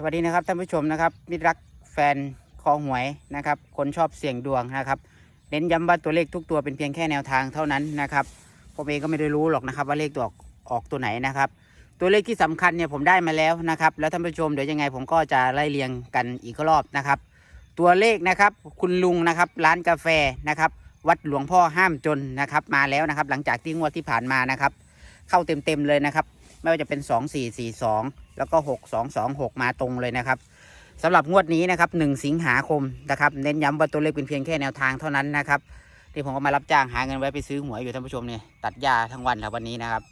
สวัสดีนะครับท่านผู้ชมนะครับมิตรรักแฟนคอหวยนะครับ คนชอบเสี่ยงดวงนะครับเน้นย้ำว่าตัวเลขทุกตัวเป็นเพียงแค่แนวทางเท่านั้นนะครับผมเองก็ไม่ได้รู้หรอกนะครับ ว่าเลขตัวออกออกตัวไหนนะครับ ตัวเลขที่สำคัญเนี่ยผมได้มาแล้วนะครับ แล้วท่านผู้ชมเดี๋ยวยังไงผมก็จะไล่เรียงกันอีกรอบนะครับ ตัวเลขนะครับคุณลุงนะครับร้านกาแฟนะครับ วัดหลวงพ่อห้ามจนนะครับ มาแล้วนะครับ หลังจากที่งวดที่ผ่านมานะครับ เข้าเต็มๆเลยนะครับ ไม่ว่าจะเป็น 2 4 4 2 แล้วก็ 6 2 2 6 มาตรงเลยนะครับสำหรับงวดนี้นะครับ1สิงหาคมนะครับเน้นย้ำว่าตัวเลขเป็นเพียงแค่แนวทางเท่านั้นนะครับที่ผมก็มารับจ้างหาเงินไว้ไปซื้อหวยอยู่ท่านผู้ชมเนี่ยตัดหญ้าทั้งวันครับวันนี้นะครับ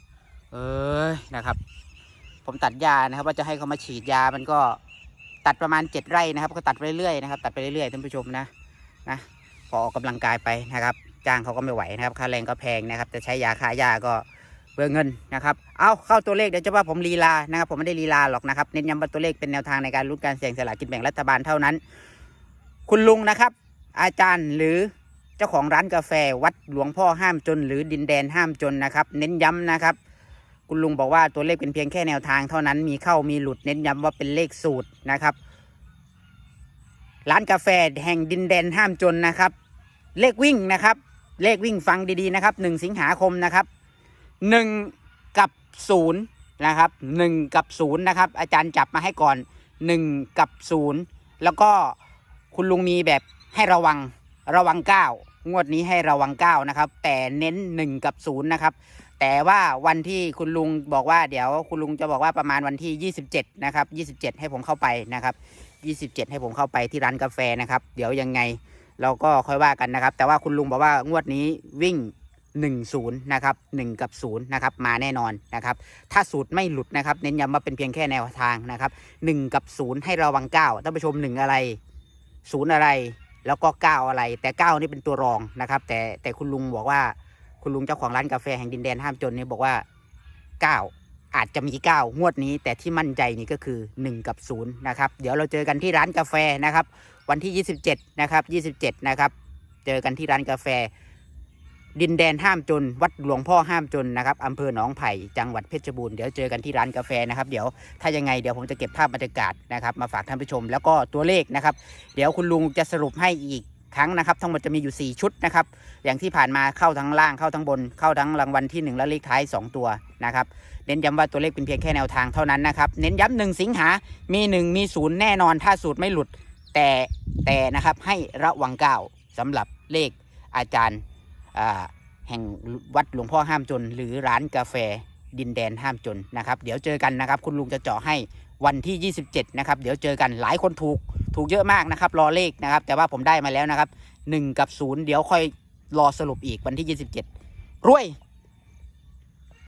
เอ้ยนะครับ ผมตัดหญ้านะครับ ว่าจะให้เขามาฉีดยามันก็ตัดประมาณ 7 ไร่นะครับ ก็ตัดไปเรื่อยๆนะครับตัดไปเรื่อยๆท่านผู้ชมนะนะพอออกกำลังกายไปนะครับ จ้างเขาก็ไม่ไหวนะครับ ค่าแรงก็แพงนะครับจะใช้ยาค่าหญ้าก็ เบื่อเงินนะครับ เอาเข้าตัวเลขเดี๋ยวจะว่าผมลีลานะครับผมไม่ได้ลีลาหรอกนะครับเน้นย้ำว่าตัวเลขเป็นแนวทางในการลุ้นการเสี่ยงสลากกินแบ่งรัฐบาลเท่านั้น คุณลุงนะครับ อาจารย์หรือเจ้าของร้านกาแฟวัดหลวงพ่อห้ามจน หรือดินแดนห้ามจนนะครับ เน้นย้ำนะครับ คุณลุงบอกว่าตัวเลขเป็นเพียงแค่แนวทางเท่านั้นมีเข้ามีหลุดเน้นย้ำว่าเป็นเลขสูตรนะครับ ร้านกาแฟแห่งดินแดนห้ามจนนะครับ เลขวิ่งนะครับ เลขวิ่งฟังดีๆนะครับหนึ่งสิงหาคมนะครับ หนึ่งกับศูนย์นะครับหนึ่งกับศูนย์นะครับ อาจารย์จับมาให้ก่อนหนึ่งกับศูนย์แล้วก็คุณลุงมีแบบให้ระวังระวังเก้างวดนี้ให้ระวังเก้านะครับ แต่เน้นหนึ่งกับศูนย์นะครับ แต่ว่าวันที่คุณลุงบอกว่าเดี๋ยวคุณลุงจะบอกว่าประมาณวันที่ 27 นะครับ 27 ให้ผมเข้าไปนะครับ 27 ให้ผมเข้าไปที่ร้านกาแฟนะครับ เดี๋ยวยังไงเราก็ค่อยว่ากันนะครับ แต่ว่าคุณลุงบอกว่างวดนี้วิ่ง 1 0นะครับ1กับ0นะครับมาแน่นอนนะครับถ้าสูตรไม่หลุดนะครับเน้นย้ำว่าเป็นเพียงแค่แนวทางนะครับ1กับ 0 ให้ระวัง9ท่านผู้ชม 1 อะไร 0 อะไร แล้วก็ 9 อะไร แต่ 9 นี่เป็นตัวรองนะครับ แต่แต่คุณลุงบอกว่าคุณลุงเจ้าของร้านกาแฟแห่งดินแดนห้ามจนนี่บอกว่า 9อาจจะมี 9 งวดนี้ แต่ที่มั่นใจนี่ก็คือ 1 กับ 0 นะครับ เดี๋ยวเราเจอกันที่ร้านกาแฟนะครับ วันที่ 27 นะครับ 27 นะครับ เจอกันที่ร้านกาแฟ ดินแดนห้ามจน วัดหลวงพ่อห้ามจนนะครับอำเภอหนองไผ่จังหวัดเพชรบูรณ์เดี๋ยวเจอกันที่ร้านกาแฟนะครับเดี๋ยวถ้ายังไงเดี๋ยวผมจะเก็บภาพบรรยากาศนะครับมาฝากท่านผู้ชม แล้วก็ตัวเลขนะครับ เดี๋ยวคุณลุงจะสรุปให้อีกครั้งนะครับ ทั้งหมดจะมีอยู่ 4 ชุดนะครับ อย่างที่ผ่านมาเข้าทั้งล่างเข้าทั้งบน เข้าทั้งรางวัลที่ 1 และเลขท้าย 2 ตัวนะครับ เน้นย้ำว่าตัวเลขเป็นเพียงแค่แนวทางเท่านั้นนะครับ เน้นย้ำหนึ่งสิงหา มี 1 มี 0 แน่นอน ถ้าสูตรไม่หลุด แต่แต่นะครับให้ระวังก้าวสำหรับเลขอาจารย์ แห่งวัดหลวงพ่อห้ามจน หรือร้านกาแฟดินแดนห้ามจนนะครับเดี๋ยวเจอกันนะครับ คุณลุงจะเจาะให้วันที่ 27 นะครับ เดี๋ยวเจอกันหลายคนถูกถูกเยอะมากนะครับ รอเลขนะครับ แต่ว่าผมได้มาแล้วนะครับ 1 กับ 0 เดี๋ยวค่อยรอสรุปอีกวันที่ 27 รวย